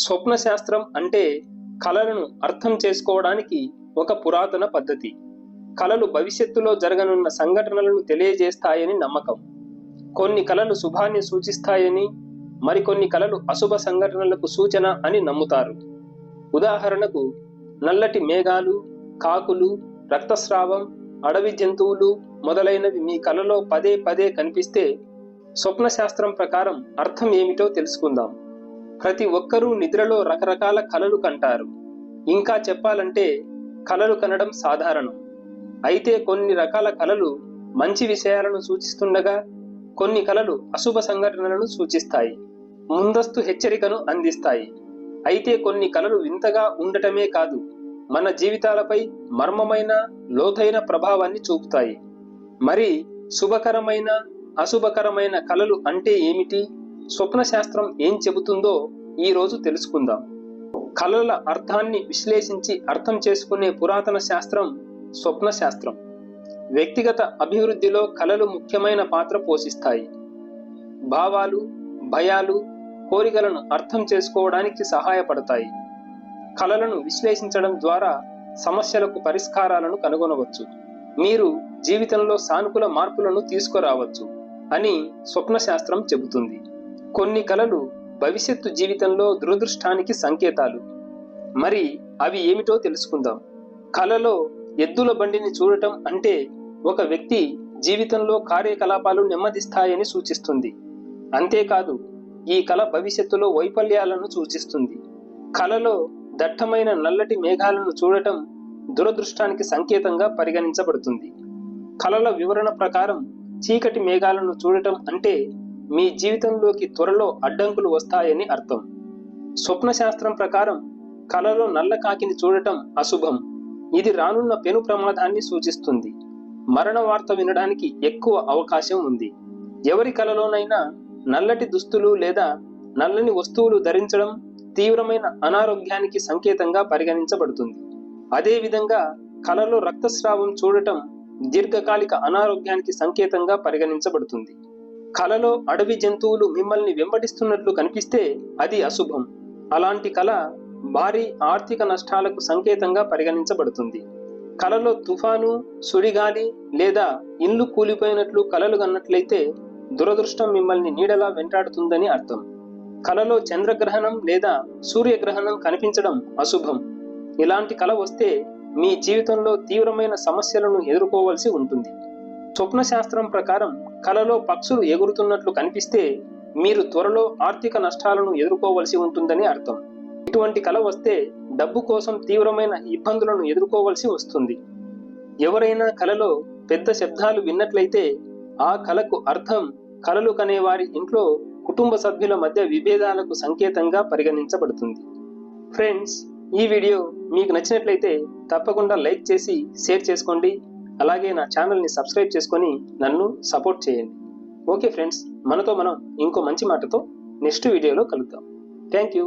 స్వప్న శాస్త్రం అంటే కళలను అర్థం చేసుకోవడానికి ఒక పురాతన పద్ధతి. కళలు భవిష్యత్తులో జరగనున్న సంఘటనలను తెలియజేస్తాయని నమ్మకం. కొన్ని కళలు శుభాన్ని సూచిస్తాయని మరికొన్ని కళలు అశుభ సంఘటనలకు సూచన అని నమ్ముతారు. ఉదాహరణకు నల్లటి మేఘాలు కాకులు రక్తస్రావం అడవి జంతువులు మొదలైనవి మీ కలలో పదే పదే కనిపిస్తే స్వప్న శాస్త్రం ప్రకారం అర్థం ఏమిటో తెలుసుకుందాం. ప్రతి ఒక్కరూ నిద్రలో రకరకాల కలలు కంటారు. ఇంకా చెప్పాలంటే కలలు కనడం సాధారణం. అయితే కొన్ని రకాల కలలు మంచి విషయాలను సూచిస్తుండగా కొన్ని కలలు అశుభ సంఘటనలను సూచిస్తాయి ముందస్తు హెచ్చరికను అందిస్తాయి. అయితే కొన్ని కలలు వింతగా ఉండటమే కాదు మన జీవితాలపై మర్మమైన లోతైన ప్రభావాన్ని చూపుతాయి. మరి శుభకరమైన అశుభకరమైన కలలు అంటే ఏమిటి? స్వప్న శాస్త్రం ఏం చెబుతుందో ఈ రోజు తెలుసుకుందాం. కళల అర్థాన్ని విశ్లేషించి అర్థం చేసుకునే పురాతన శాస్త్రం స్వప్న శాస్త్రం వ్యక్తిగత అభివృద్ధిలో కళలు ముఖ్యమైన పాత్ర పోషిస్తాయి. భావాలు భయాలు కోరికలను అర్థం చేసుకోవడానికి సహాయపడతాయి. కళలను విశ్లేషించడం ద్వారా సమస్యలకు పరిష్కారాలను కనుగొనవచ్చు. మీరు జీవితంలో సానుకూల మార్పులను తీసుకురావచ్చు అని స్వప్న శాస్త్రం చెబుతుంది. కొన్ని కళలు భవిష్యత్తు జీవితంలో దురదృష్టానికి సంకేతాలు. మరి అవి ఏమిటో తెలుసుకుందాం. కళలో ఎద్దుల బండిని చూడటం అంటే ఒక వ్యక్తి జీవితంలో కార్యకలాపాలు నెమ్మదిస్తాయని సూచిస్తుంది. అంతేకాదు ఈ కళ భవిష్యత్తులో వైఫల్యాలను సూచిస్తుంది. కళలో దట్టమైన నల్లటి మేఘాలను చూడటం దురదృష్టానికి సంకేతంగా పరిగణించబడుతుంది. కళల వివరణ ప్రకారం చీకటి మేఘాలను చూడటం అంటే మీ జీవితంలోకి త్వరలో అడ్డంకులు వస్తాయని అర్థం. స్వప్న శాస్త్రం ప్రకారం కలలో నల్ల కాకిని చూడటం అశుభం. ఇది రానున్న పెను ప్రమాదాన్ని సూచిస్తుంది. మరణ వార్త వినడానికి ఎక్కువ అవకాశం ఉంది. ఎవరి కలలోనైనా నల్లటి దుస్తులు లేదా నల్లని వస్తువులు ధరించడం తీవ్రమైన అనారోగ్యానికి సంకేతంగా పరిగణించబడుతుంది. అదేవిధంగా కలలో రక్తస్రావం చూడటం దీర్ఘకాలిక అనారోగ్యానికి సంకేతంగా పరిగణించబడుతుంది. కలలో అడవి జంతువులు మిమ్మల్ని వెంబడిస్తున్నట్లు కనిపిస్తే అది అశుభం. అలాంటి కళ భారీ ఆర్థిక నష్టాలకు సంకేతంగా పరిగణించబడుతుంది. కలలో తుఫాను సుడిగాలి లేదా ఇల్లు కూలిపోయినట్లు కలలు కన్నట్లయితే దురదృష్టం మిమ్మల్ని నీడలా వెంటాడుతుందని అర్థం. కలలో చంద్రగ్రహణం లేదా సూర్యగ్రహణం కనిపించడం అశుభం. ఇలాంటి కళ వస్తే మీ జీవితంలో తీవ్రమైన సమస్యలను ఎదుర్కోవలసి ఉంటుంది. స్వప్న శాస్త్రం ప్రకారం కలలో పక్షులు ఎగురుతున్నట్లు కనిపిస్తే మీరు త్వరలో ఆర్థిక నష్టాలను ఎదుర్కోవలసి ఉంటుందని అర్థం. ఇటువంటి కల వస్తే డబ్బు కోసం తీవ్రమైన ఇబ్బందులను ఎదుర్కోవలసి వస్తుంది. ఎవరైనా కలలో పెద్ద శబ్దాలు విన్నట్లయితే ఆ కళకు అర్థం కలలు కనే వారి ఇంట్లో కుటుంబ సభ్యుల మధ్య విభేదాలకు సంకేతంగా పరిగణించబడుతుంది. ఫ్రెండ్స్ ఈ వీడియో మీకు నచ్చినట్లయితే తప్పకుండా లైక్ చేసి షేర్ చేసుకోండి. అలాగే నా ఛానల్ని సబ్స్క్రైబ్ చేసుకొని నన్ను సపోర్ట్ చేయండి. ఓకే ఫ్రెండ్స్ మనతో మనం ఇంకో మంచి మాటతో నెక్స్ట్ వీడియోలో కలుద్దాం. Thank you